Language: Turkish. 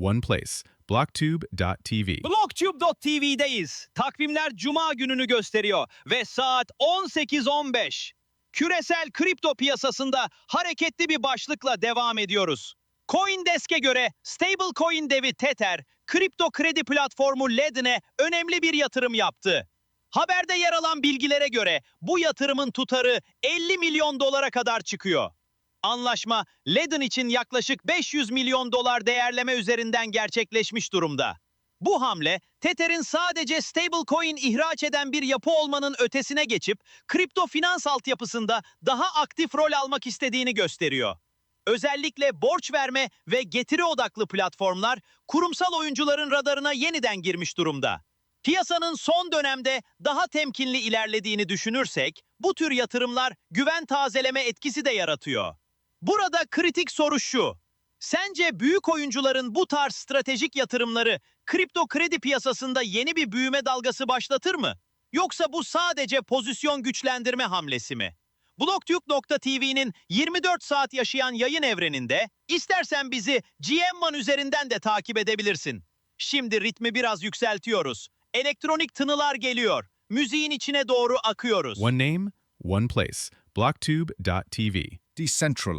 one place. Blocktube.tv. Blocktube.tv'deyiz. Takvimler cuma gününü gösteriyor ve saat 18.15. Küresel kripto piyasasında hareketli bir başlıkla devam ediyoruz. Coindesk'e göre stablecoin devi Tether, kripto kredi platformu Ledin'e önemli bir yatırım yaptı. Haberde yer alan bilgilere göre bu yatırımın tutarı 50 milyon dolara kadar çıkıyor. Anlaşma Ledin için yaklaşık 500 milyon dolar değerleme üzerinden gerçekleşmiş durumda. Bu hamle Tether'in sadece stablecoin ihraç eden bir yapı olmanın ötesine geçip kripto finans altyapısında daha aktif rol almak istediğini gösteriyor. Özellikle borç verme ve getiri odaklı platformlar kurumsal oyuncuların radarına yeniden girmiş durumda. Piyasanın son dönemde daha temkinli ilerlediğini düşünürsek bu tür yatırımlar güven tazeleme etkisi de yaratıyor. Burada kritik soru şu. Sence büyük oyuncuların bu tarz stratejik yatırımları kripto kredi piyasasında yeni bir büyüme dalgası başlatır mı? Yoksa bu sadece pozisyon güçlendirme hamlesi mi? Blocktube.tv'nin 24 saat yaşayan yayın evreninde istersen bizi GMMan üzerinden de takip edebilirsin. Şimdi ritmi biraz yükseltiyoruz. Elektronik tınılar geliyor. Müziğin içine doğru akıyoruz. One name, one place. Blocktube.tv. Decentralized.